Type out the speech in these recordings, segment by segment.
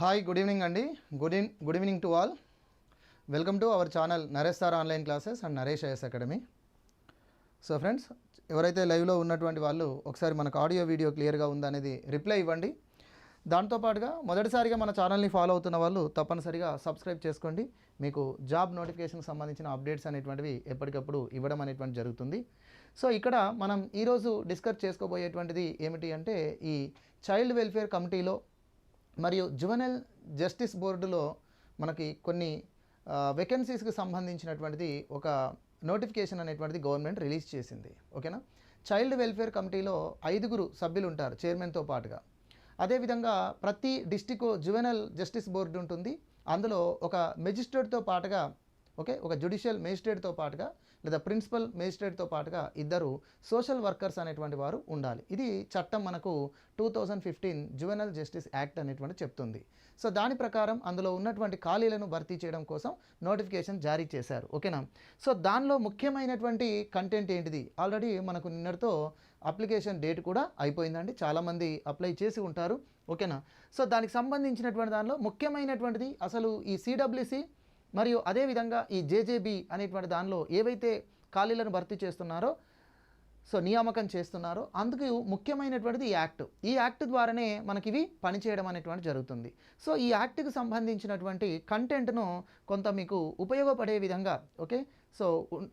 Hi good evening అండి good ఈన్ good evening to all welcome to our channel Naresh sir online classes and Naresh IS academy so friends ఎవరైతే లైవ్లో ఉన్నటువంటి వాళ్ళు ఒకసారి మనకు audio video క్లియర్గా ఉందనేది రిప్లై ఇవ్వండి. దాంతోపాటుగా మొదటిసారిగా మన ఛానల్ని ఫాలో అవుతున్న వాళ్ళు తప్పనిసరిగా సబ్స్క్రైబ్ చేసుకోండి. మీకు జాబ్ నోటిఫికేషన్కి సంబంధించిన అప్డేట్స్ అనేటువంటివి ఎప్పటికప్పుడు ఇవ్వడం అనేటువంటి జరుగుతుంది. సో ఇక్కడ మనం ఈరోజు డిస్కస్ చేసుకోబోయేటువంటిది ఏమిటి అంటే ఈ చైల్డ్ వెల్ఫేర్ కమిటీలో మరియు జువెనల్ జస్టిస్ బోర్డులో మనకి కొన్ని వేకెన్సీస్కి సంబంధించినటువంటిది ఒక నోటిఫికేషన్ అనేటువంటిది గవర్నమెంట్ రిలీజ్ చేసింది. ఓకేనా? చైల్డ్ వెల్ఫేర్ కమిటీలో ఐదుగురు సభ్యులు ఉంటారు చైర్మన్తో పాటుగా. అదేవిధంగా ప్రతి డిస్టిక్ జువెనల్ జస్టిస్ బోర్డు ఉంటుంది. అందులో ఒక మెజిస్ట్రేట్తో పాటుగా ఓకే ఒక జుడిషియల్ మేజిస్ట్రేట్తో పాటుగా లేదా ప్రిన్సిపల్ మేజిస్ట్రేట్తో పాటుగా ఇద్దరు సోషల్ వర్కర్స్ అనేటువంటి వారు ఉండాలి. ఇది చట్టం మనకు two thousand fifteen juvenile justice act అనేటువంటి చెప్తుంది. సో దాని ప్రకారం అందులో ఉన్నటువంటి ఖాళీలను భర్తీ చేయడం కోసం నోటిఫికేషన్ జారీ చేశారు. ఓకేనా? సో దానిలో ముఖ్యమైనటువంటి కంటెంట్ ఏంటిది? ఆల్రెడీ మనకు నిన్నటితో అప్లికేషన్ డేట్ కూడా అయిపోయిందండి. చాలామంది అప్లై చేసి ఉంటారు. ఓకేనా? సో దానికి సంబంధించినటువంటి దానిలో ముఖ్యమైనటువంటిది అసలు ఈ సిడబ్ల్యూసి మరియు అదేవిధంగా ఈ జేజేబీ అనేటువంటి దానిలో ఏవైతే ఖాళీలను భర్తీ చేస్తున్నారో సో నియామకం చేస్తున్నారో అందుకు ముఖ్యమైనటువంటిది ఈ యాక్ట్. ఈ యాక్ట్ ద్వారానే మనకి ఇవి పనిచేయడం అనేటువంటి జరుగుతుంది. సో ఈ యాక్ట్కి సంబంధించినటువంటి కంటెంట్ను కొంత మీకు ఉపయోగపడే విధంగా ఓకే? సో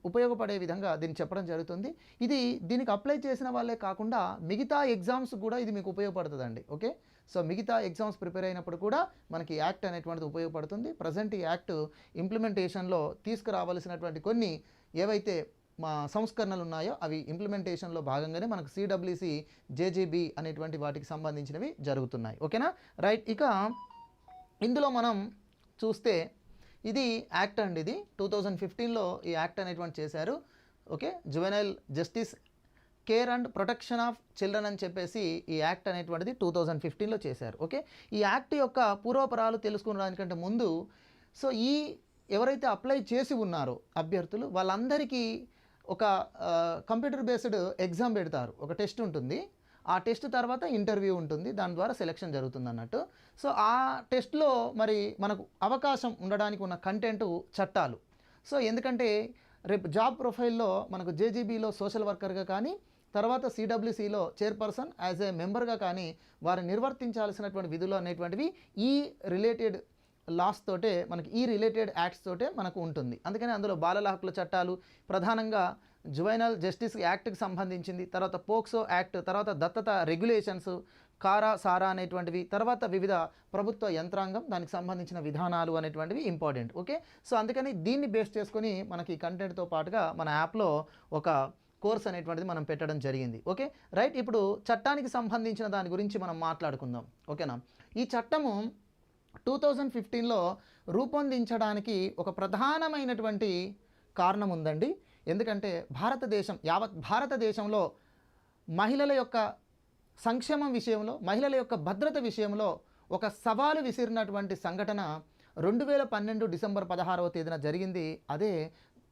ఉపయోగపడే విధంగా దీన్ని చెప్పడం జరుగుతుంది. ఇది దీనికి అప్లై చేసిన వాళ్ళే కాకుండా మిగతా ఎగ్జామ్స్ కూడా ఇది మీకు ఉపయోగపడుతుందండి ఓకే? సో మిగతా ఎగ్జామ్స్ ప్రిపేర్ అయినప్పుడు కూడా మనకి యాక్ట్ అనేటువంటిది ఉపయోగపడుతుంది. ప్రజెంట్ ఈ యాక్ట్ ఇంప్లిమెంటేషన్లో తీసుకురావాల్సినటువంటి కొన్ని ఏవైతే మా సంస్కరణలు ఉన్నాయో అవి ఇంప్లిమెంటేషన్లో భాగంగానే మనకు సిడబ్ల్యూసి జేజేబి అనేటువంటి వాటికి సంబంధించినవి జరుగుతున్నాయి. ఓకేనా? రైట్. ఇక ఇందులో మనం చూస్తే ఇది యాక్ట్ అండి ఇది. టూ థౌజండ్ ఫిఫ్టీన్లో ఈ యాక్ట్ అనేటువంటి చేశారు. Okay? Juvenile justice care and protection of children అని చెప్పేసి ఈ యాక్ట్ అనేటువంటిది టూ థౌజండ్ ఫిఫ్టీన్లో చేశారు. ఓకే ఈ యాక్ట్ యొక్క పూర్వపరాలు తెలుసుకోవడానికంటే ముందు సో ఈ ఎవరైతే అప్లై చేసి ఉన్నారో అభ్యర్థులు వాళ్ళందరికీ ఒక కంప్యూటర్ బేస్డ్ ఎగ్జామ్ పెడతారు. ఒక టెస్ట్ ఉంటుంది. ఆ టెస్ట్ తర్వాత ఇంటర్వ్యూ ఉంటుంది. దాని ద్వారా సెలెక్షన్ జరుగుతుంది అన్నట్టు. సో ఆ టెస్ట్లో మరి మనకు అవకాశం ఉండడానికి ఉన్న కంటెంట్ చట్టాలు. సో ఎందుకంటే రేపు జాబ్ ప్రొఫైల్లో మనకు జేజీబీలో సోషల్ వర్కర్గా కానీ తర్వాత సిడబ్ల్యూసిలో చైర్పర్సన్ యాజ్ ఏ మెంబర్గా కానీ వారు నిర్వర్తించాల్సినటువంటి విధులు అనేటువంటివి ఈ రిలేటెడ్ లాస్ తోటే మనకి ఈ రిలేటెడ్ యాక్ట్స్ తోటే మనకు ఉంటుంది. అందుకని అందులో బాలల హక్కుల చట్టాలు ప్రధానంగా జువైనల్ జస్టిస్ యాక్ట్కి సంబంధించింది తర్వాత పోక్సో యాక్ట్ తర్వాత దత్తత రెగ్యులేషన్స్ కారా సారా అనేటువంటివి తర్వాత వివిధ ప్రభుత్వ యంత్రాంగం దానికి సంబంధించిన విధానాలు అనేటువంటివి ఇంపార్టెంట్ ఓకే సో అందుకని దీన్ని బేస్ చేసుకొని మనకి కంటెంట్తో పాటుగా మన యాప్లో ఒక కోర్స్ అనేటువంటిది మనం పెట్టడం జరిగింది. ఓకే? రైట్? ఇప్పుడు చట్టానికి సంబంధించిన దాని గురించి మనం మాట్లాడుకుందాం. ఓకేనా? ఈ చట్టము టూ థౌజండ్ ఫిఫ్టీన్లో రూపొందించడానికి ఒక ప్రధానమైనటువంటి కారణం ఉందండి. ఎందుకంటే భారతదేశం యావత్ భారతదేశంలో మహిళల యొక్క సంక్షేమం విషయంలో మహిళల యొక్క భద్రత విషయంలో ఒక సవాలు విసిరినటువంటి సంఘటన రెండు వేల పన్నెండు డిసెంబర్ పదహారవ తేదీన జరిగింది. అదే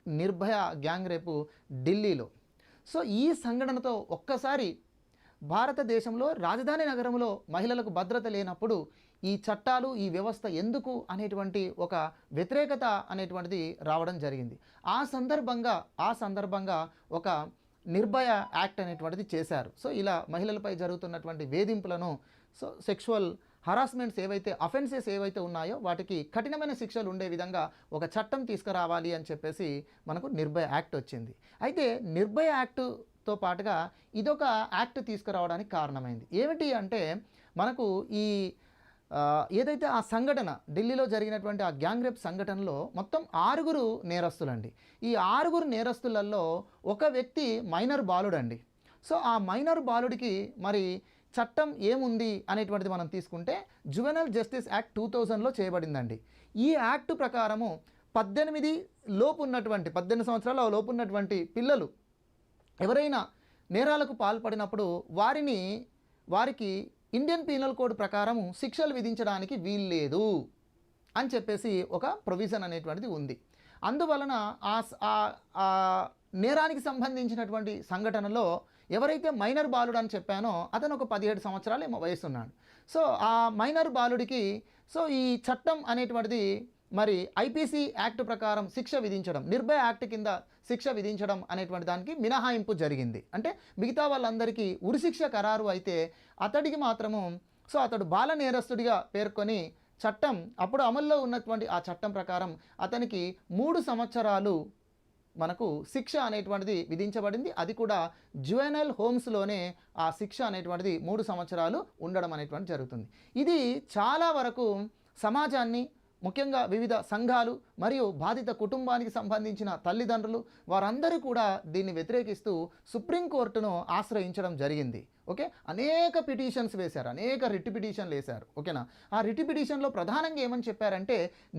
నిర్భయ గ్యాంగ్ రేపు ఢిల్లీలో. సో ఈ సంఘటనతో ఒక్కసారి భారతదేశంలో రాజధాని నగరంలో మహిళలకు భద్రత లేనప్పుడు ఈ చట్టాలు ఈ వ్యవస్థ ఎందుకు అనేటువంటి ఒక వ్యతిరేకత అనేటువంటిది రావడం జరిగింది. ఆ సందర్భంగా ఆ సందర్భంగా ఒక నిర్భయ యాక్ట్ అనేటువంటిది చేశారు. సో ఇలా మహిళలపై జరుగుతున్నటువంటి వేధింపులను సో సెక్షువల్ హరాస్మెంట్స్ ఏవైతే అఫెన్సెస్ ఏవైతే ఉన్నాయో వాటికి కఠినమైన శిక్షలు ఉండే విధంగా ఒక చట్టం తీసుకురావాలి అని చెప్పేసి మనకు నిర్భయ యాక్ట్ వచ్చింది. అయితే నిర్భయ యాక్టుతో పాటుగా ఇదొక యాక్ట్ తీసుకురావడానికి కారణమైంది. ఏమిటి అంటే మనకు ఈ ఏదైతే ఆ సంఘటన ఢిల్లీలో జరిగినటువంటి ఆ గ్యాంగ్ రేప్ సంఘటనలో మొత్తం ఆరుగురు నేరస్తులండి. ఈ ఆరుగురు నేరస్తులలో ఒక వ్యక్తి మైనర్ బాలుడండి. సో ఆ మైనర్ బాలుడికి మరి చట్టం ఏముంది అనేటువంటిది మనం తీసుకుంటే జువెనల్ జస్టిస్ యాక్ట్ టూ థౌజండ్లో చేయబడిందండి. ఈ యాక్ట్ ప్రకారము పద్దెనిమిది లోపు ఉన్నటువంటి పద్దెనిమిది సంవత్సరాల లోపు ఉన్నటువంటి పిల్లలు ఎవరైనా నేరాలకు పాల్పడినప్పుడు వారిని వారికి ఇండియన్ పీనల్ కోడ్ ప్రకారము శిక్షలు విధించడానికి వీల్లేదు అని చెప్పేసి ఒక ప్రొవిజన్ అనేటువంటిది ఉంది. అందువలన ఆ స- ఆ నేరానికి సంబంధించినటువంటి సంఘటనలో ఎవరైతే మైనర్ బాలుడు అని చెప్పానో అతను ఒక పదిహేడు సంవత్సరాలు ఏమో వయసు ఉన్నాడు సో ఆ మైనర్ బాలుడికి సో ఈ చట్టం అనేటువంటిది మరి ఐపీసీ యాక్ట్ ప్రకారం శిక్ష విధించడం నిర్భయ యాక్ట్ కింద శిక్ష విధించడం అనేటువంటి దానికి మినహాయింపు జరిగింది. అంటే మిగతా వాళ్ళందరికీ ఉరిశిక్ష ఖరారు అయితే అతడికి మాత్రము సో అతడు బాల నేరస్తుడిగా పేర్కొని చట్టం అప్పుడు అమల్లో ఉన్నటువంటి ఆ చట్టం ప్రకారం అతనికి మూడు సంవత్సరాలు మనకు శిక్ష అనేటువంటిది విధించబడింది. అది కూడా జ్యువెనల్ హోమ్స్లోనే ఆ శిక్ష అనేటువంటిది మూడు సంవత్సరాలు ఉండడం అనేటువంటి జరుగుతుంది. ఇది చాలా వరకు సమాజాన్ని ముఖ్యంగా వివిధ సంఘాలు మరియు బాధిత కుటుంబానికి సంబంధించిన తల్లిదండ్రులు వారందరూ కూడా దీన్ని వ్యతిరేకిస్తూ సుప్రీంకోర్టును ఆశ్రయించడం జరిగింది. ఓకే? అనేక పిటిషన్స్ వేశారు. అనేక రిట్ పిటిషన్లు వేశారు. ఓకేనా? ఆ రిట్ పిటిషన్లో ప్రధానంగా ఏమని చెప్పారంటే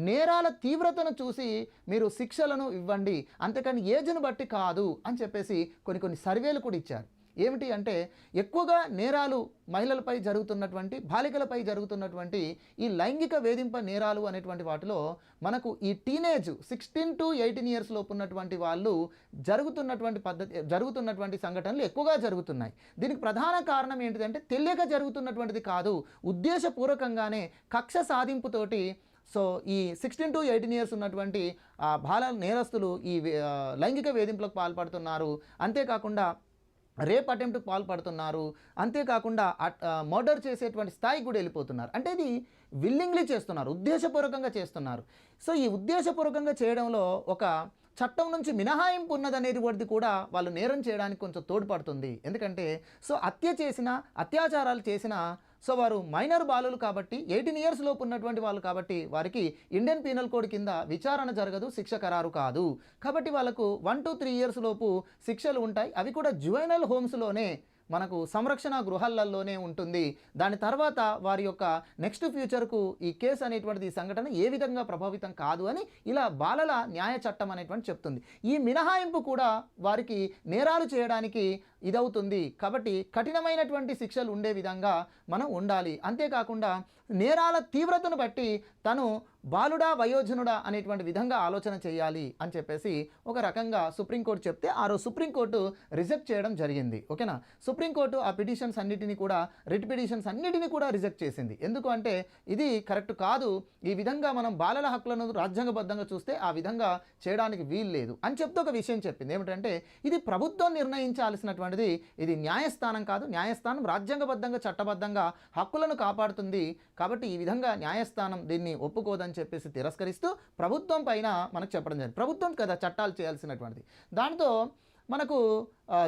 నేరాల తీవ్రతను చూసి మీరు శిక్షలను ఇవ్వండి. అంతేకాని ఏజ్ను బట్టి కాదు అని చెప్పేసి కొన్ని కొన్ని సర్వేలు కూడా ఇచ్చారు. ఏమిటి అంటే ఎక్కువగా నేరాలు మహిళలపై జరుగుతున్నటువంటి బాలికలపై జరుగుతున్నటువంటి ఈ లైంగిక వేధింప నేరాలు అనేటువంటి వాటిలో మనకు ఈ teenage sixteen to eighteen years లోపు ఉన్నటువంటి వాళ్ళు జరుగుతున్నటువంటి పద్ధతి జరుగుతున్నటువంటి సంఘటనలు ఎక్కువగా జరుగుతున్నాయి. దీనికి ప్రధాన కారణం ఏంటిదంటే తెలియక జరుగుతున్నటువంటిది కాదు ఉద్దేశపూర్వకంగానే కక్ష సాధింపుతోటి సో ఈ సిక్స్టీన్ టు ఎయిటీన్ ఇయర్స్ ఉన్నటువంటి ఆ బాల నేరస్తులు ఈ లైంగిక వేధింపులకు పాల్పడుతున్నారు. అంతేకాకుండా రేప్ అటెంప్ట్ పాల్పడుతున్నారు. అంతేకాకుండా మర్డర్ చేసేటువంటి స్థాయికి కూడా వెళ్ళిపోతున్నారు. అంటే ఇది విల్లింగ్లీ చేస్తున్నారు ఉద్దేశపూర్వకంగా చేస్తున్నారు. సో ఈ ఉద్దేశపూర్వకంగా చేయడంలో ఒక చట్టం నుంచి మినహాయింపు ఉన్నదనేది వాటిది కూడా వాళ్ళు నేరం చేయడానికి కొంచెం తోడ్పడుతుంది. ఎందుకంటే సో హత్య చేసిన అత్యాచారాలు చేసిన సో వారు మైనర్ బాలులు కాబట్టి ఎయిటీన్ ఇయర్స్ లోపు ఉన్నటువంటి వాళ్ళు కాబట్టి వారికి ఇండియన్ పీనల్ కోడ్ కింద విచారణ జరగదు శిక్ష ఖరారు కాదు. కాబట్టి వాళ్ళకు వన్ టు త్రీ ఇయర్స్ లోపు శిక్షలు ఉంటాయి. అవి కూడా జువైనల్ హోమ్స్లోనే మనకు సంరక్షణ గృహాలలోనే ఉంటుంది. దాని తర్వాత వారి యొక్క నెక్స్ట్ ఫ్యూచర్కు ఈ కేసు అనేటువంటిది సంఘటన ఏ విధంగా ప్రభావితం కాదు అని ఇలా బాలల న్యాయ చట్టం అనేటువంటి చెప్తుంది. ఈ మినహాయింపు కూడా వారికి నేరాలు చేయడానికి ఇదవుతుంది. కాబట్టి కఠినమైనటువంటి శిక్షలు ఉండే విధంగా మనం ఉండాలి. అంతేకాకుండా నేరాల తీవ్రతను బట్టి తను బాలుడా వయోజనుడా అనేటువంటి విధంగా ఆలోచన చేయాలి అని చెప్పేసి ఒక రకంగా సుప్రీంకోర్టు చెప్తే ఆ రోజు సుప్రీంకోర్టు రిజెక్ట్ చేయడం జరిగింది. ఓకేనా? సుప్రీంకోర్టు ఆ పిటిషన్స్ అన్నిటిని కూడా రిట్ పిటిషన్స్ అన్నిటిని కూడా రిజెక్ట్ చేసింది. ఎందుకు అంటే ఇది కరెక్ట్ కాదు. ఈ విధంగా మనం బాలల హక్కులను రాజ్యాంగబద్ధంగా చూస్తే ఆ విధంగా చేయడానికి వీలు లేదు. అని చెప్తే ఒక విషయం చెప్పింది. ఏమిటంటే ఇది ప్రభుత్వం నిర్ణయించాల్సినటువంటిది. ఇది న్యాయస్థానం కాదు. న్యాయస్థానం రాజ్యాంగబద్ధంగా చట్టబద్ధంగా హక్కులను కాపాడుతుంది. కాబట్టి ఈ విధంగా న్యాయస్థానం దీన్ని ఒప్పుకోదని చెప్పేసి తిరస్కరిస్తూ ప్రభుత్వం పైన మనకు చెప్పడం జరిగింది. ప్రభుత్వం కదా చట్టాలు చేయాల్సినటువంటిది. దాంతో మనకు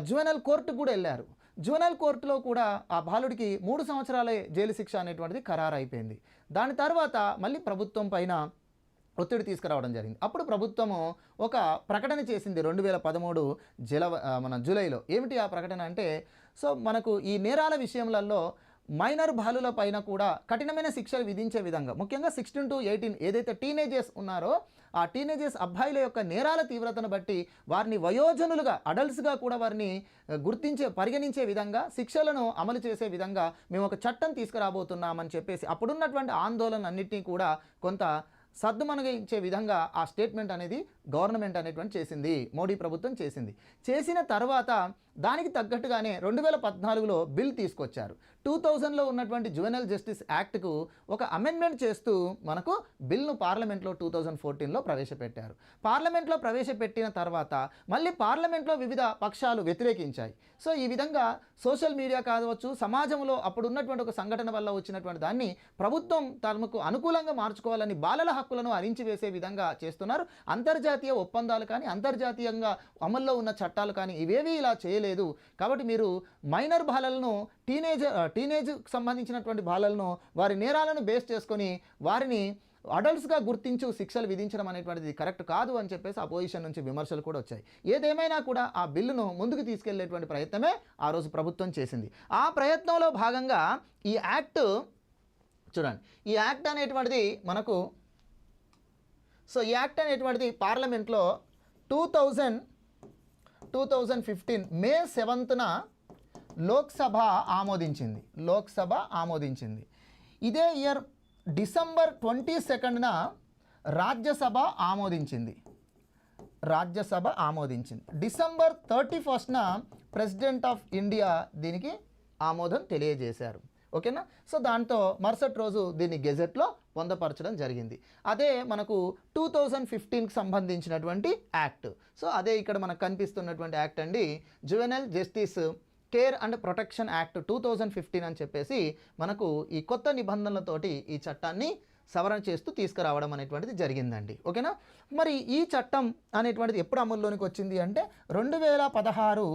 జ్యువెనల్ కోర్టు కూడా వెళ్ళారు. జూనల్ కోర్టులో కూడా ఆ బాలుడికి మూడు సంవత్సరాలే జైలు శిక్ష అనేటువంటిది ఖరారు అయిపోయింది దాని తర్వాత మళ్ళీ ప్రభుత్వం పైన ఒత్తిడి తీసుకురావడం జరిగింది. అప్పుడు ప్రభుత్వము ఒక ప్రకటన చేసింది రెండు వేల పదమూడు జల మన జూలైలో. ఏమిటి ఆ ప్రకటన అంటే సో మనకు ఈ నేరాల విషయంలో మైనర్ బాలుల పైన కూడా కఠినమైన శిక్షలు విధించే విధంగా ముఖ్యంగా సిక్స్టీన్ టు ఎయిటీన్ ఏదైతే టీనేజర్స్ ఉన్నారో ఆ టీనేజర్స్ అబ్బాయిల యొక్క నేరాల తీవ్రతను బట్టి వారిని వయోజనులుగా అడల్ట్స్గా కూడా వారిని గుర్తించే పరిగణించే విధంగా శిక్షలను అమలు చేసే విధంగా మేము ఒక చట్టం తీసుకురాబోతున్నామని చెప్పేసి అప్పుడున్నటువంటి ఆందోళన అన్నింటినీ కూడా కొంత సర్దుమనగించే విధంగా ఆ స్టేట్మెంట్ అనేది గవర్నమెంట్ అనేటువంటి చేసింది మోడీ ప్రభుత్వం చేసింది. చేసిన తర్వాత దానికి తగ్గట్టుగానే రెండు వేల పద్నాలుగులో బిల్ తీసుకొచ్చారు. టూ థౌజండ్లో ఉన్నటువంటి జువెనల్ జస్టిస్ యాక్ట్కు ఒక అమెండ్మెంట్ చేస్తూ మనకు బిల్ను పార్లమెంట్లో టూ థౌజండ్ ఫోర్టీన్లో ప్రవేశపెట్టారు. పార్లమెంట్లో ప్రవేశపెట్టిన తర్వాత మళ్ళీ పార్లమెంట్లో వివిధ పక్షాలు వ్యతిరేకించాయి. సో ఈ విధంగా సోషల్ మీడియా కావచ్చు సమాజంలో అప్పుడు ఉన్నటువంటి ఒక సంఘటన వల్ల వచ్చినటువంటి దాన్ని ప్రభుత్వం తమకు అనుకూలంగా మార్చుకోవాలని బాలల హక్కులను అరించివేసే విధంగా చేస్తున్నారు. అంతర్జాతీయ ఒప్పందాలు కానీ అంతర్జాతీయంగా అమల్లో ఉన్న చట్టాలు కానీ ఇవేవి ఇలా చేయలేదు. లేదు. కాబట్టి మీరు మైనర్ బాలలను టీనేజ్ టీనేజ్కి సంబంధించినటువంటి బాలలను వారి నేరాలను బేస్ చేసుకొని వారిని అడల్ట్స్గా గుర్తించు శిక్షలు విధించడం అనేటువంటిది కరెక్ట్ కాదు అని చెప్పేసి అపోజిషన్ నుంచి విమర్శలు కూడా వచ్చాయి. ఏదేమైనా కూడా ఆ బిల్లును ముందుకు తీసుకెళ్ళేటువంటి ప్రయత్నమే ఆ రోజు ప్రభుత్వం చేసింది. ఆ ప్రయత్నంలో భాగంగా ఈ యాక్ట్ చూడండి. ఈ యాక్ట్ అనేటువంటిది మనకు సో ఈ యాక్ట్ అనేటువంటిది పార్లమెంట్లో two thousand two thousand fifteen May సెవెంత్న Lok Sabha ఆమోదించింది. లోక్సభ ఆమోదించింది. ఇదే ఇయర్ డిసెంబర్ ట్వంటీ సెకండ్న రాజ్యసభ ఆమోదించింది. రాజ్యసభ ఆమోదించింది. డిసెంబర్ థర్టీ ఫస్ట్న ప్రెసిడెంట్ ఆఫ్ ఇండియా దీనికి ఆమోదం తెలియజేశారు. ఓకేనా? సో దాంతో మరుసటి రోజు దీన్ని గెజెట్లో పొందపరచడం జరిగింది. అదే మనకు టూ థౌజండ్ ఫిఫ్టీన్కి సంబంధించినటువంటి యాక్ట్. సో అదే ఇక్కడ మనకు కనిపిస్తున్నటువంటి యాక్ట్ అండి. Juvenile justice care and protection act two thousand fifteen అని చెప్పేసి మనకు ఈ కొత్త నిబంధనలతోటి ఈ చట్టాన్ని సవరణ చేస్తూ తీసుకురావడం అనేటువంటిది జరిగిందండి. ఓకేనా? మరి ఈ చట్టం అనేటువంటిది ఎప్పుడు అమల్లోనికి వచ్చింది అంటే రెండు వేల పదహారు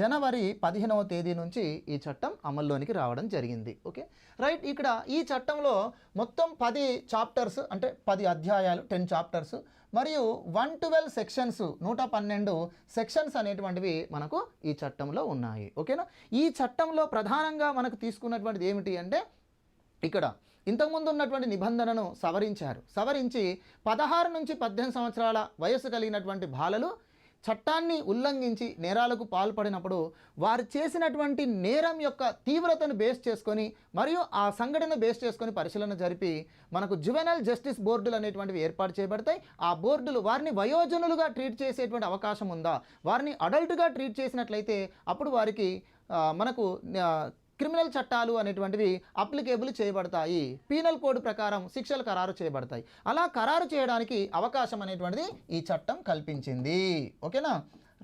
జనవరి పదిహేనవ తేదీ నుంచి ఈ చట్టం అమల్లోనికి రావడం జరిగింది. ఓకే? రైట్ ఇక్కడ ఈ చట్టంలో మొత్తం పది చాప్టర్స్ అంటే పది అధ్యాయాలు టెన్ చాప్టర్స్ మరియు వన్ ట్వెల్వ్ సెక్షన్స్ నూట పన్నెండు సెక్షన్స్ అనేటువంటివి మనకు ఈ చట్టంలో ఉన్నాయి. ఓకేనా? ఈ చట్టంలో ప్రధానంగా మనకు తీసుకున్నటువంటిది ఏమిటి అంటే ఇక్కడ ఇంతకుముందు ఉన్నటువంటి నిబంధనను సవరించారు. సవరించి పదహారు నుంచి పద్దెనిమిది సంవత్సరాల వయస్సు కలిగినటువంటి బాలలు చట్టాన్ని ఉల్లంఘించి నేరాలకు పాల్పడినప్పుడు వారు చేసినటువంటి నేరం యొక్క తీవ్రతను బేస్ చేసుకొని మరియు ఆ సంఘటన బేస్ చేసుకొని పరిశీలన జరిపి మనకు జువెనల్ జస్టిస్ బోర్డులు అనేటువంటివి ఏర్పాటు చేయబడతాయి. ఆ బోర్డులు వారిని వయోజనులుగా ట్రీట్ చేసేటువంటి అవకాశం ఉందా? వారిని అడల్ట్గా ట్రీట్ చేసినట్లయితే అప్పుడు వారికి మనకు క్రిమినల్ చట్టాలు అనేటువంటివి అప్లికేబుల్ చేయబడతాయి. పీనల్ కోడ్ ప్రకారం శిక్షలు ఖరారు చేయబడతాయి. అలా ఖరారు చేయడానికి అవకాశం అనేటువంటిది ఈ చట్టం కల్పించింది. ఓకేనా?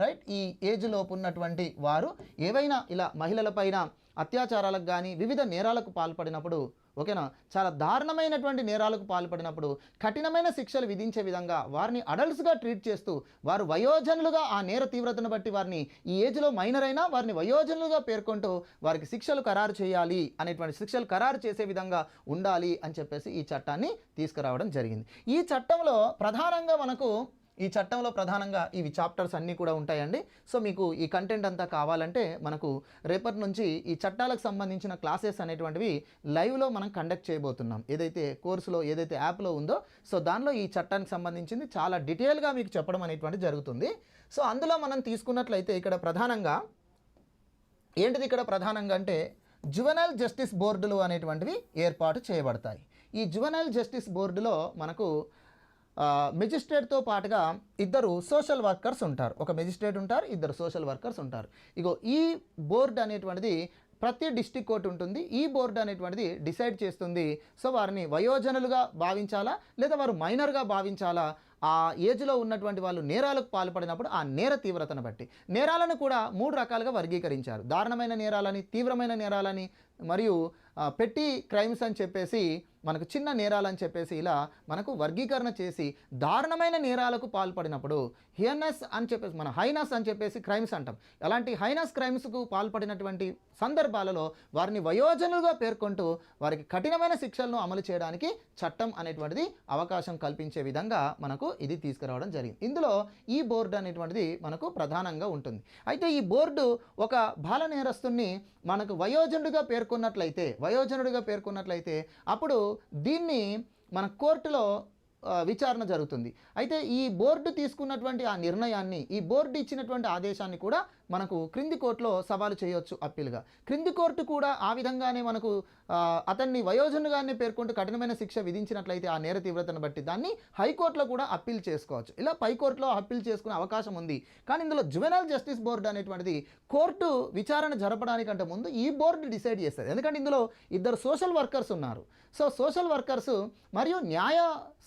రైట్ ఈ ఏజ్ లోపు ఉన్నటువంటి వారు ఏవైనా ఇలా మహిళలపైన అత్యాచారాలకు కానీ వివిధ నేరాలకు పాల్పడినప్పుడు ఓకేనా? చాలా దారుణమైనటువంటి నేరాలకు పాల్పడినప్పుడు కఠినమైన శిక్షలు విధించే విధంగా వారిని అడల్ట్స్గా ట్రీట్ చేస్తూ వారు వయోజనులుగా ఆ నేర తీవ్రతను బట్టి వారిని ఈ ఏజ్లో మైనర్ అయినా వారిని వయోజనులుగా పేర్కొంటూ వారికి శిక్షలు ఖరారు చేయాలి అనేటువంటి శిక్షలు ఖరారు చేసే విధంగా ఉండాలి అని చెప్పేసి ఈ చట్టాన్ని తీసుకురావడం జరిగింది. ఈ చట్టంలో ప్రధానంగా మనకు ఈ చట్టంలో ప్రధానంగా ఇవి చాప్టర్స్ అన్నీ కూడా ఉంటాయండి. సో మీకు ఈ కంటెంట్ అంతా కావాలంటే మనకు రేపటి నుంచి ఈ చట్టాలకు సంబంధించిన క్లాసెస్ అనేటువంటివి లైవ్లో మనం కండక్ట్ చేయబోతున్నాం. ఏదైతే కోర్సులో ఏదైతే యాప్లో ఉందో సో దానిలో ఈ చట్టానికి సంబంధించింది చాలా డీటెయిల్గా మీకు చెప్పడం అనేటువంటి జరుగుతుంది. సో అందులో మనం తీసుకున్నట్లయితే ఇక్కడ ప్రధానంగా ఏంటిది ఇక్కడ ప్రధానంగా అంటే జువెనల్ జస్టిస్ బోర్డులు అనేటువంటివి ఏర్పాటు చేయబడతాయి. ఈ జువెనల్ జస్టిస్ బోర్డులో మనకు మెజిస్ట్రేట్తో పాటుగా ఇద్దరు సోషల్ వర్కర్స్ ఉంటారు. ఒక మెజిస్ట్రేట్ ఉంటారు ఇద్దరు సోషల్ వర్కర్స్ ఉంటారు. ఇగో ఈ బోర్డు అనేటువంటిది ప్రతి డిస్టిక్ కోర్టు ఉంటుంది. ఈ బోర్డు అనేటువంటిది డిసైడ్ చేస్తుంది. సో వారిని వయోజనులుగా భావించాలా లేదా వారు మైనర్గా భావించాలా? ఆ ఏజ్లో ఉన్నటువంటి వాళ్ళు నేరాలకు పాల్పడినప్పుడు ఆ నేర తీవ్రతను బట్టి. నేరాలను కూడా మూడు రకాలుగా వర్గీకరించారు. దారుణమైన నేరాలని తీవ్రమైన నేరాలని మరియు పెట్టి క్రైమ్స్ అని చెప్పేసి మనకు చిన్న నేరాలని చెప్పేసి ఇలా మనకు వర్గీకరణ చేసి దారుణమైన నేరాలకు పాల్పడినప్పుడు హియనస్ అని చెప్పేసి మన హైనస్ అని చెప్పేసి క్రైమ్స్ అంటాం. అలాంటి హైనస్ క్రైమ్స్కు పాల్పడినటువంటి సందర్భాలలో వారిని వయోజనులుగా పేర్కొంటూ వారికి కఠినమైన శిక్షలను అమలు చేయడానికి చట్టం అనేటువంటిది అవకాశం కల్పించే విధంగా మనకు ఇది తీసుకురావడం జరిగింది. ఇందులో ఈ బోర్డు అనేటువంటిది మనకు ప్రధానంగా ఉంటుంది. అయితే ఈ బోర్డు ఒక బాల నేరస్తుని మనకు వయోజనుడిగా పేర్కొన్నట్లయితే వయోజనుడిగా పేర్కొన్నట్లయితే అప్పుడు దీన్ని మన కోర్టులో విచారణ జరుగుతుంది. అయితే ఈ బోర్డు తీసుకున్నటువంటి ఆ నిర్ణయాన్ని ఈ బోర్డు ఇచ్చినటువంటి ఆదేశాన్ని కూడా మనకు క్రింది కోర్టులో సవాలు చేయొచ్చు అప్పీల్గా. క్రింది కోర్టు కూడా ఆ విధంగానే మనకు అతన్ని వయోజనుగానే పేర్కొంటూ కఠినమైన శిక్ష విధించినట్లయితే ఆ నేర తీవ్రతను బట్టి దాన్ని హైకోర్టులో కూడా అప్పీల్ చేసుకోవచ్చు. ఇలా పై కోర్టులో అప్పీల్ చేసుకునే అవకాశం ఉంది. కానీ ఇందులో జువెనల్ జస్టిస్ బోర్డు అనేటువంటిది కోర్టు విచారణ జరపడానికంటే ముందు ఈ బోర్డు డిసైడ్ చేస్తుంది. ఎందుకంటే ఇందులో ఇద్దరు సోషల్ వర్కర్స్ ఉన్నారు. సో సోషల్ వర్కర్స్ మరియు న్యాయ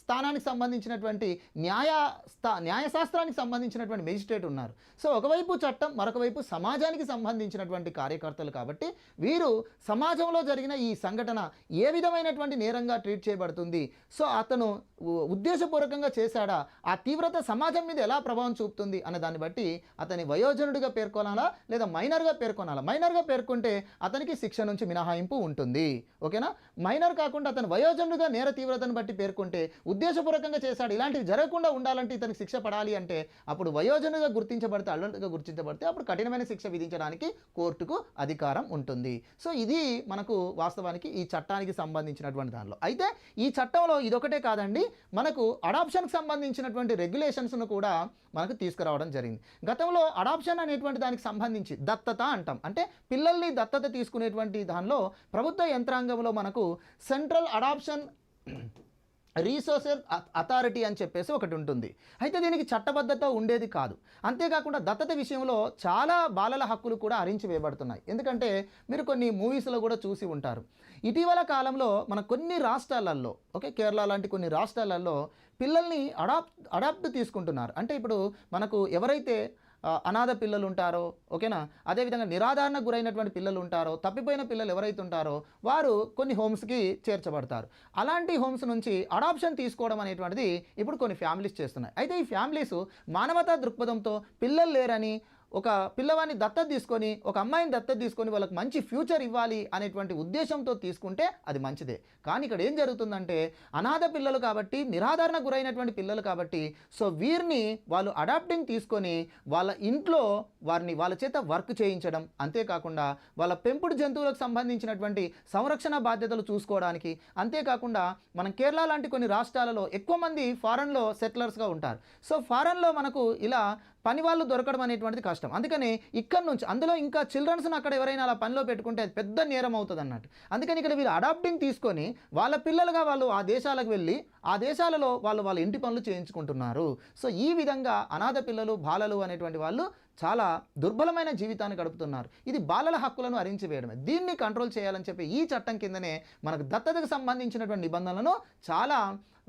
స్థానానికి సంబంధించినటువంటి న్యాయ స్థా న్యాయశాస్త్రానికి సంబంధించినటువంటి మెజిస్ట్రేట్ ఉన్నారు. సో ఒకవైపు చట్టం మరొక వైపు సమాజానికి సంబంధించినటువంటి కార్యకర్తలు కాబట్టి వీరు సమాజంలో జరిగిన ఈ సంఘటన ఏ విధమైనటువంటి నేరంగా ట్రీట్ చేయబడుతుంది? సో అతను ఉద్దేశపూర్వకంగా చేశాడా? ఆ తీవ్రత సమాజం మీద ఎలా ప్రభావం చూపుతుంది? అనే దాన్ని బట్టి అతని వయోజనుడిగా పేర్కొనాలా? లేదా మైనర్గా పేర్కొనాలా? మైనర్గా పేర్కొంటే అతనికి శిక్ష నుంచి మినహాయింపు ఉంటుంది. ఓకేనా? మైనర్ కాకుండా అతను వయోజనుడిగా నేర తీవ్రతను బట్టి పేర్కొంటే ఉద్దేశపూర్వకంగా చేశాడు. ఇలాంటివి జరగకుండా ఉండాలంటే ఇతనికి శిక్ష పడాలి అంటే అప్పుడు వయోజనుగా గుర్తించబడితే అల్లుడిగా గుర్తించబడితే అప్పుడు కఠినమైన శిక్ష విధించడానికి కోర్టుకు అధికారం ఉంటుంది. సో ఇది మనకు వాస్తవానికి ఈ చట్టానికి సంబంధించినటువంటి దానిలో. అయితే ఈ చట్టంలో ఇదొకటే కాదండి. మనకు అడాప్షన్కి సంబంధించినటువంటి రెగ్యులేషన్స్ను కూడా మనకు తీసుకురావడం జరిగింది. గతంలో అడాప్షన్ అనేటువంటి దానికి సంబంధించి దత్తత అంటాం. అంటే పిల్లల్ని దత్తత తీసుకునేటువంటి దానిలో ప్రభుత్వ యంత్రాంగంలో మనకు సెంట్రల్ అడాప్షన్ రీసోర్సెస్ అథారిటీ అని చెప్పేసి ఒకటి ఉంటుంది. అయితే దీనికి చట్టబద్ధత ఉండేది కాదు. అంతేకాకుండా దత్తత విషయంలో చాలా బాలల హక్కులు కూడా హరించి వేయబడుతున్నాయి ఎందుకంటే మీరు కొన్ని మూవీస్లో కూడా చూసి ఉంటారు. ఇటీవల కాలంలో మన కొన్ని రాష్ట్రాలలో ఓకే కేరళ లాంటి కొన్ని రాష్ట్రాలలో పిల్లల్ని అడాప్ట్ అడాప్ట్ తీసుకుంటున్నారు. అంటే ఇప్పుడు మనకు ఎవరైతే అనాథ పిల్లలు ఉంటారో ఓకేనా? అదేవిధంగా నిరాధారణ గురైనటువంటి పిల్లలు ఉంటారో తప్పిపోయిన పిల్లలు ఎవరైతే ఉంటారో వారు కొన్ని హోమ్స్కి చేర్చబడతారు. అలాంటి హోమ్స్ నుంచి అడాప్షన్ తీసుకోవడం అనేటువంటిది ఇప్పుడు కొన్ని ఫ్యామిలీస్ చేస్తున్నాయి. అయితే ఈ ఫ్యామిలీస్ మానవతా దృక్పథంతో పిల్లలు లేరని ఒక పిల్లవాడిని దత్తత తీసుకొని ఒక అమ్మాయిని దత్తత తీసుకొని వాళ్ళకి మంచి ఫ్యూచర్ ఇవ్వాలి అనేటువంటి ఉద్దేశంతో తీసుకుంటే అది మంచిదే. కానీ ఇక్కడ ఏం జరుగుతుందంటే అనాథ పిల్లలు కాబట్టి నిరాధారణ గురైనటువంటి పిల్లలు కాబట్టి సో వీరిని వాళ్ళు అడాప్టింగ్ తీసుకొని వాళ్ళ ఇంట్లో వారిని వాళ్ళ చేత వర్క్ చేయించడం అంతేకాకుండా వాళ్ళ పెంపుడు జంతువులకు సంబంధించినటువంటి సంరక్షణ బాధ్యతలు చూసుకోవడానికి అంతేకాకుండా మనం కేరళ లాంటి కొన్ని రాష్ట్రాలలో ఎక్కువ మంది ఫారెన్లో సెటిలర్స్గా ఉంటారు. సో ఫారెన్లో మనకు ఇలా పని వాళ్ళు దొరకడం అనేటువంటిది కష్టం. అందుకని ఇక్కడ నుంచి అందులో ఇంకా చిల్డ్రన్స్ని అక్కడ ఎవరైనా అలా పనిలో పెట్టుకుంటే అది పెద్ద నేరం అవుతుంది అన్నట్టు అందుకని ఇక్కడ వీళ్ళు అడాప్టింగ్ తీసుకొని వాళ్ళ పిల్లలుగా వాళ్ళు ఆ దేశాలకు వెళ్ళి ఆ దేశాలలో వాళ్ళు వాళ్ళ ఇంటి పనులు చేయించుకుంటున్నారు. సో ఈ విధంగా అనాథ పిల్లలు బాలలు అనేటువంటి వాళ్ళు చాలా దుర్బలమైన జీవితాన్ని గడుపుతున్నారు. ఇది బాలల హక్కులను అరించి వేయడమే దీన్ని కంట్రోల్ చేయాలని చెప్పి ఈ చట్టం కిందనే మనకు దత్తతకు సంబంధించినటువంటి నిబంధనలను చాలా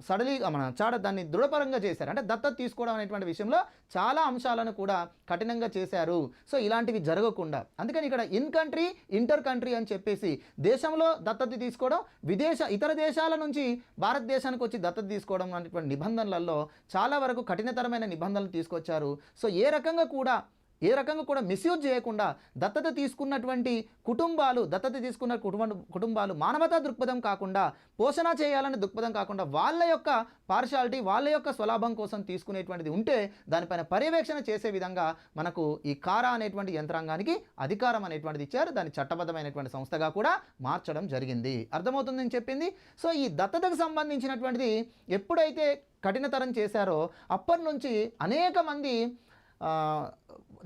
సడలి మన చాడ దాన్ని దృఢపరంగా చేశారు. అంటే దత్తత తీసుకోవడం అనేటువంటి విషయంలో చాలా అంశాలను కూడా కఠినంగా చేశారు. సో ఇలాంటివి జరగకుండా. అందుకని ఇక్కడ ఇన్ కంట్రీ ఇంటర్ కంట్రీ అని చెప్పేసి దేశంలో దత్తత తీసుకోవడం విదేశ ఇతర దేశాల నుంచి భారతదేశానికి వచ్చి దత్తత తీసుకోవడం అనేటువంటి నిబంధనలలో చాలా వరకు కఠినతరమైన నిబంధనలు తీసుకొచ్చారు. సో ఏ రకంగా కూడా ఏ రకంగా కూడా మిస్యూజ్ చేయకుండా దత్తత తీసుకున్నటువంటి కుటుంబాలు దత్తత తీసుకున్న కుటుంబ కుటుంబాలు మానవతా దృక్పథం కాకుండా పోషణ చేయాలనే దృక్పథం కాకుండా వాళ్ళ యొక్క పార్షాలిటీ వాళ్ళ యొక్క స్వలాభం కోసం తీసుకునేటువంటిది ఉంటే దానిపైన పర్యవేక్షణ చేసే విధంగా మనకు ఈ కారా అనేటువంటి యంత్రాంగానికి అధికారం అనేటువంటిది ఇచ్చారు. దాని చట్టబద్ధమైనటువంటి సంస్థగా కూడా మార్చడం జరిగింది. అర్థమవుతుందని చెప్పింది? సో ఈ దత్తతకు సంబంధించినటువంటిది ఎప్పుడైతే కఠినతరం చేశారో అప్పటి నుంచి అనేక మంది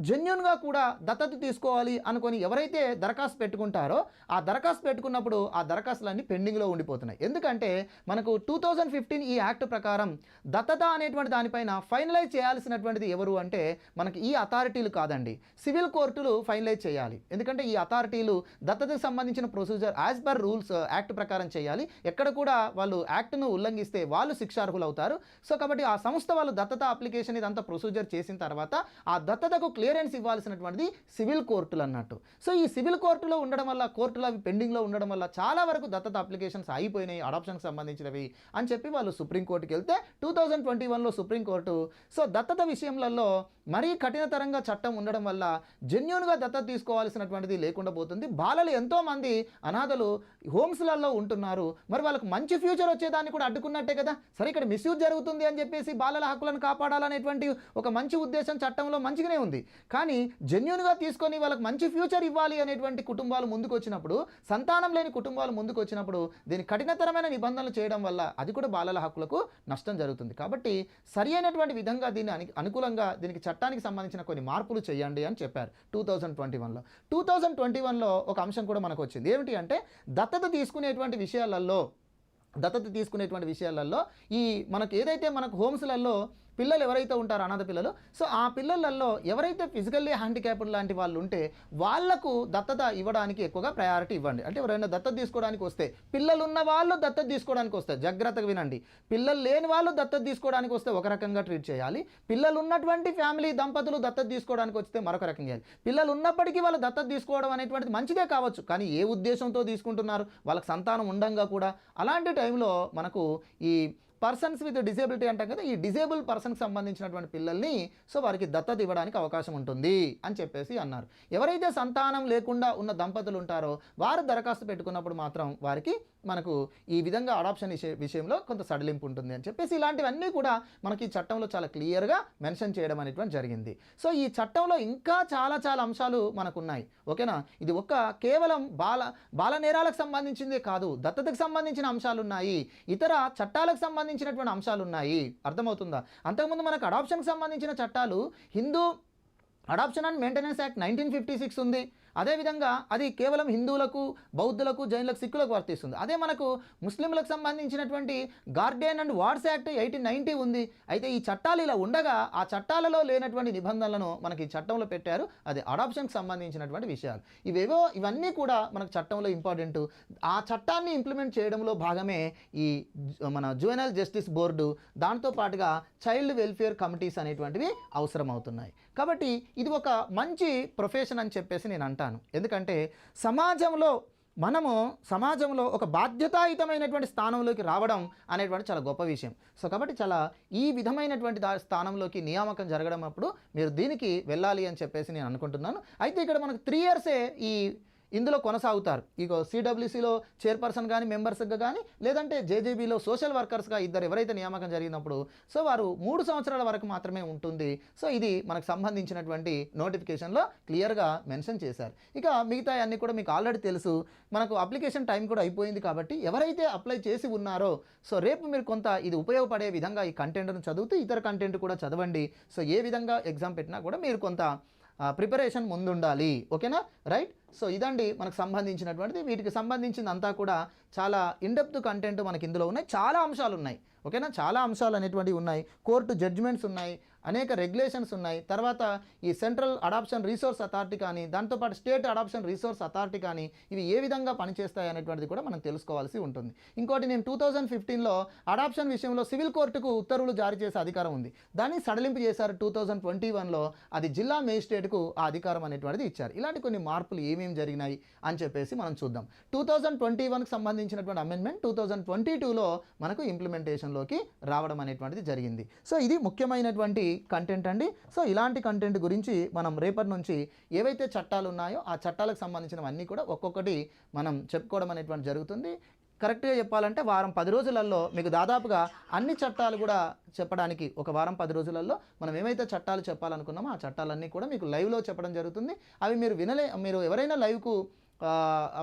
జెన్యున్గా కూడా దత్తత తీసుకోవాలి అనుకొని ఎవరైతే దరఖాస్తు పెట్టుకుంటారో ఆ దరఖాస్తు పెట్టుకున్నప్పుడు ఆ దరఖాస్తులన్నీ పెండింగ్లో ఉండిపోతున్నాయి. ఎందుకంటే మనకు టూ థౌజండ్ ఫిఫ్టీన్ ఈ యాక్ట్ ప్రకారం దత్తత అనేటువంటి దానిపైన ఫైనలైజ్ చేయాల్సినటువంటిది ఎవరు అంటే మనకి ఈ అథారిటీలు కాదండి. సివిల్ కోర్టులు ఫైనలైజ్ చేయాలి. ఎందుకంటే ఈ అథారిటీలు దత్తతకు సంబంధించిన procedure as per rules act ప్రకారం చేయాలి. ఎక్కడ కూడా వాళ్ళు యాక్ట్ను ఉల్లంఘిస్తే వాళ్ళు శిక్షార్హులు అవుతారు సో కాబట్టి ఆ సంస్థ వాళ్ళు దత్తత అప్లికేషన్ ఇదంతా ప్రొసీజర్ చేసిన తర్వాత ఆ దత్తత దత్తతకు క్లియరెన్స్ ఇవ్వాల్సినటువంటిది సివిల్ కోర్టులు అన్నట్టు. సో ఈ సివిల్ కోర్టులో ఉండడం వల్ల కోర్టులో అవి పెండింగ్లో ఉండడం వల్ల చాలా వరకు దత్తత అప్లికేషన్స్ అయిపోయినాయి అడాప్షన్కి సంబంధించినవి అని చెప్పి వాళ్ళు సుప్రీంకోర్టుకి వెళ్తే టూ థౌజండ్ ట్వంటీ వన్లో సుప్రీంకోర్టు సో దత్తత విషయంలో మరీ కఠినతరంగా చట్టం ఉండడం వల్ల జెన్యున్గా దత్తత తీసుకోవాల్సినటువంటిది లేకుండా పోతుంది. బాలలు ఎంతోమంది అనాథలు హోమ్స్లలో ఉంటున్నారు. మరి వాళ్ళకు మంచి ఫ్యూచర్ వచ్చేదాన్ని కూడా అడ్డుకున్నట్టే కదా. సరే ఇక్కడ మిస్యూజ్ జరుగుతుంది అని చెప్పేసి బాలల హక్కులను కాపాడాలనేటువంటి ఒక మంచి ఉద్దేశం చట్టంలో మంచిగానే ఉంది. కానీ జెన్యున్గా తీసుకొని వాళ్ళకి మంచి ఫ్యూచర్ ఇవ్వాలి అనేటువంటి కుటుంబాలు ముందుకు వచ్చినప్పుడు సంతానం లేని కుటుంబాలు ముందుకు వచ్చినప్పుడు దీని కఠినతరమైన నిబంధనలు చేయడం వల్ల అది కూడా బాలల హక్కులకు నష్టం జరుగుతుంది. కాబట్టి సరి అయినటువంటి విధంగా దీన్ని అనుకూలంగా దీనికి చట్టానికి సంబంధించిన కొన్ని మార్పులు చేయండి అని చెప్పారు టూ థౌజండ్ ట్వంటీ వన్లో టూ థౌజండ్ ట్వంటీ వన్లో ఒక అంశం కూడా మనకు వచ్చింది. ఏమిటి అంటే దత్తత తీసుకునేటువంటి విషయాలలో దత్తత తీసుకునేటువంటి విషయాలలో ఈ మనకు ఏదైతే మనకు హోమ్స్లలో పిల్లలు ఎవరైతే ఉంటారో అనాథ పిల్లలు సో ఆ పిల్లలలో ఎవరైతే ఫిజికల్లీ హ్యాండిక్యాప్డ్ లాంటి వాళ్ళు ఉంటే వాళ్ళకు దత్తత ఇవ్వడానికి ఎక్కువగా ప్రయారిటీ ఇవ్వండి. అంటే ఎవరైనా దత్తత తీసుకోవడానికి వస్తే పిల్లలు ఉన్న వాళ్ళు దత్తత తీసుకోవడానికి వస్తే జాగ్రత్తగా వినండి. పిల్లలు లేని వాళ్ళు దత్తత తీసుకోవడానికి వస్తే ఒక రకంగా ట్రీట్ చేయాలి. పిల్లలు ఉన్నటువంటి ఫ్యామిలీ దంపతులు దత్తత తీసుకోవడానికి వస్తే మరొక రకంగా చేయాలి. పిల్లలు ఉన్నప్పటికీ వాళ్ళు దత్తత తీసుకోవడం అనేటువంటిది మంచిదే కావచ్చు కానీ ఏ ఉద్దేశంతో తీసుకుంటున్నారు? వాళ్ళకి సంతానం ఉండంగా కూడా. అలాంటి టైంలో మనకు ఈ పర్సన్స్ విత్ డిసేబిలిటీ అంటాం కదా ఈ డిసేబుల్ పర్సన్కి సంబంధించినటువంటి పిల్లల్ని సో వారికి దత్తత ఇవ్వడానికి అవకాశం ఉంటుంది అని చెప్పేసి అన్నారు. ఎవరైతే సంతానం లేకుండా ఉన్న దంపతులు ఉంటారో వారు దరఖాస్తు పెట్టుకున్నప్పుడు మాత్రం వారికి మనకు ఈ విధంగా అడాప్షన్ విషయంలో కొంత సడలింపు ఉంటుంది అని చెప్పేసి ఇలాంటివన్నీ కూడా మనకి ఈ చట్టంలో చాలా క్లియర్గా మెన్షన్ చేయడం అనేటువంటి జరిగింది. సో ఈ చట్టంలో ఇంకా చాలా చాలా అంశాలు మనకు ఉన్నాయి ఓకేనా? ఇది ఒక్క కేవలం బాల బాల నేరాలకు సంబంధించిందే కాదు దత్తతకు సంబంధించిన అంశాలు ఉన్నాయి ఇతర చట్టాలకు సంబంధించినటువంటి అంశాలు ఉన్నాయి అర్థమవుతుందా? అంతకుముందు మనకు అడాప్షన్కి సంబంధించిన చట్టాలు Hindu adoption and maintenance act nineteen fifty six ఉంది. అదేవిధంగా అది కేవలం హిందువులకు బౌద్ధులకు జైన్లకు సిక్కులకు వర్తిస్తుంది. అదే మనకు ముస్లింలకు సంబంధించినటువంటి guardian and wards act eighteen ninety ఉంది. అయితే ఈ చట్టాలు ఇలా ఉండగా ఆ చట్టాలలో లేనటువంటి నిబంధనలను మనకి చట్టంలో పెట్టారు. అది అడాప్షన్కి సంబంధించినటువంటి విషయాలు. ఇవేవో ఇవన్నీ కూడా మనకు చట్టంలో ఇంపార్టెంట్. ఆ చట్టాన్ని ఇంప్లిమెంట్ చేయడంలో భాగమే ఈ మన జువెనల్ జస్టిస్ బోర్డు. దాంతో పాటుగా చైల్డ్ వెల్ఫేర్ కమిటీస్ అనేటువంటివి అవసరం అవుతున్నాయి కాబట్టి ఇది ఒక మంచి ప్రొఫెషన్ అని చెప్పేసి నేను అంటాను. ఎందుకంటే సమాజంలో మనము సమాజంలో ఒక బాధ్యతాయుతమైనటువంటి స్థానంలోకి రావడం అనేటువంటి చాలా గొప్ప విషయం. సో కాబట్టి చాలా ఈ విధమైనటువంటి స్థానంలోకి నియామకం జరగడం అప్పుడు మీరు దీనికి వెళ్ళాలి అని చెప్పేసి నేను అనుకుంటున్నాను. అయితే ఇక్కడ మనకు త్రీ ఇయర్సే ఈ ఇందులో కొనసాగుతారు. ఇక సిడబ్ల్యూసీలో చైర్పర్సన్ కానీ మెంబర్స్గా కానీ లేదంటే జేజేబీలో సోషల్ వర్కర్స్గా ఇద్దరు ఎవరైతే నియామకం జరిగినప్పుడు సో వారు మూడు సంవత్సరాల వరకు మాత్రమే ఉంటుంది. సో ఇది మనకు సంబంధించినటువంటి నోటిఫికేషన్లో క్లియర్గా మెన్షన్ చేశారు. ఇక మిగతా అన్నీ కూడా మీకు ఆల్రెడీ తెలుసు. మనకు అప్లికేషన్ టైం కూడా అయిపోయింది కాబట్టి ఎవరైతే అప్లై చేసి ఉన్నారో సో రేపు మీరు కొంత ఇది ఉపయోగపడే విధంగా ఈ కంటెంట్ను చదువుతూ ఇతర కంటెంట్ కూడా చదవండి. సో ఏ విధంగా ఎగ్జామ్ పెట్టినా కూడా మీరు కొంత ప్రిపరేషన్ ముందుండాలి. ఓకేనా? రైట్ సో ఇదండి మనకు సంబంధించినటువంటిది. వీటికి సంబంధించింది అంతా కూడా చాలా ఇన్డెప్త్ కంటెంట్ మనకి ఇందులో ఉన్నాయి. చాలా అంశాలు ఉన్నాయి ఓకేనా? చాలా అంశాలు అనేటువంటివి ఉన్నాయి. కోర్టు జడ్జిమెంట్స్ ఉన్నాయి. అనేక రెగ్యులేషన్స్ ఉన్నాయి. తర్వాత ఈ సెంట్రల్ అడాప్షన్ రీసోర్స్ అథారిటీ కానీ దాంతోపాటు స్టేట్ అడాప్షన్ రీసోర్స్ అథారిటీ కానీ ఇవి ఏ విధంగా పనిచేస్తాయి అనేటువంటిది కూడా మనం తెలుసుకోవాల్సి ఉంటుంది. ఇంకోటి నేను టూ థౌజండ్ ఫిఫ్టీన్లో అడాప్షన్ విషయంలో సివిల్ కోర్టుకు ఉత్తర్వులు జారీ చేసే అధికారం ఉంది. దాన్ని సడలింపు చేశారు టూ థౌజండ్ ట్వంటీ వన్లో. అది జిల్లా మేజిస్ట్రేట్కు ఆ అధికారం అనేటువంటిది ఇచ్చారు. ఇలాంటి కొన్ని మార్పులు ఏమేమి జరిగినాయి అని చెప్పేసి మనం చూద్దాం. టూ థౌజండ్ ట్వంటీ వన్కి సంబంధించినటువంటి అమెండ్మెంట్ టూ థౌజండ్ ట్వంటీ టూలో మనకు ఇంప్లిమెంటేషన్లోకి రావడం అనేటువంటిది జరిగింది. సో ఇది ముఖ్యమైనటువంటి కంటెంట్ అండి. సో ఇలాంటి కంటెంట్ గురించి మనం రేపటి నుంచి ఏవైతే చట్టాలు ఉన్నాయో ఆ చట్టాలకు సంబంధించినవన్నీ కూడా ఒక్కొక్కటి మనం చెప్పుకోవడం అనేటువంటి జరుగుతుంది. కరెక్ట్గా చెప్పాలంటే వారం పది రోజులలో మీకు దాదాపుగా అన్ని చట్టాలు కూడా చెప్పడానికి ఒక వారం పది రోజులలో మనం ఏమైతే చట్టాలు చెప్పాలనుకున్నామో ఆ చట్టాలన్నీ కూడా మీకు లైవ్లో చెప్పడం జరుగుతుంది. అవి మీరు వినలే మీరు ఎవరైనా లైవ్కు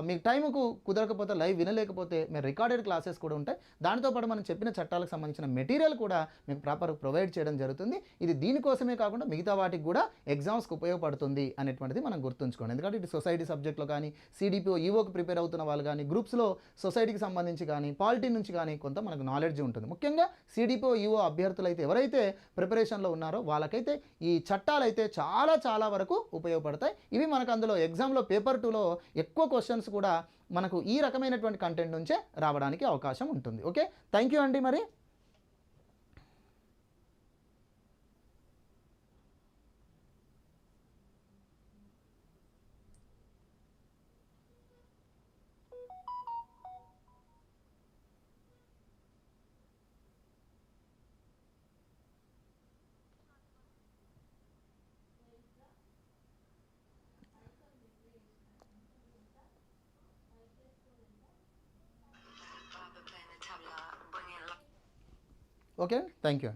మీకు టైంకు కుదరకపోతే లైవ్ వినలేకపోతే మీరు రికార్డెడ్ క్లాసెస్ కూడా ఉంటాయి. దానితో పాటు మనం చెప్పిన చట్టాలకు సంబంధించిన మెటీరియల్ కూడా మీకు ప్రాపర్ ప్రొవైడ్ చేయడం జరుగుతుంది. ఇది దీనికోసమే కాకుండా మిగతా వాటికి కూడా ఎగ్జామ్స్కి ఉపయోగపడుతుంది అనేటువంటిది మనం గుర్తుంచుకోండి. ఎందుకంటే ఇటు సొసైటీ సబ్జెక్ట్లో కానీ సిడిపిఓ ఈవోకి ప్రిపేర్ అవుతున్న వాళ్ళు కానీ గ్రూప్స్లో సొసైటీకి సంబంధించి కానీ పాలిటీ నుంచి కానీ కొంత మనకు నాలెడ్జ్ ఉంటుంది. ముఖ్యంగా సిడిపిఓ ఈవో అభ్యర్థులు అయితే ఎవరైతే ప్రిపరేషన్లో ఉన్నారో వాళ్ళకైతే ఈ చట్టాలు అయితే చాలా చాలా వరకు ఉపయోగపడతాయి. ఇవి మనకు అందులో ఎగ్జామ్లో పేపర్ టూలో ఎక్కువ క్వశ్చన్స్ కూడా మనకు ఈ రకమైనటువంటి కంటెంట్ నుంచే రావడానికి అవకాశం ఉంటుంది. ఓకే థ్యాంక్ యూ అండి మరి. okay? Thank you.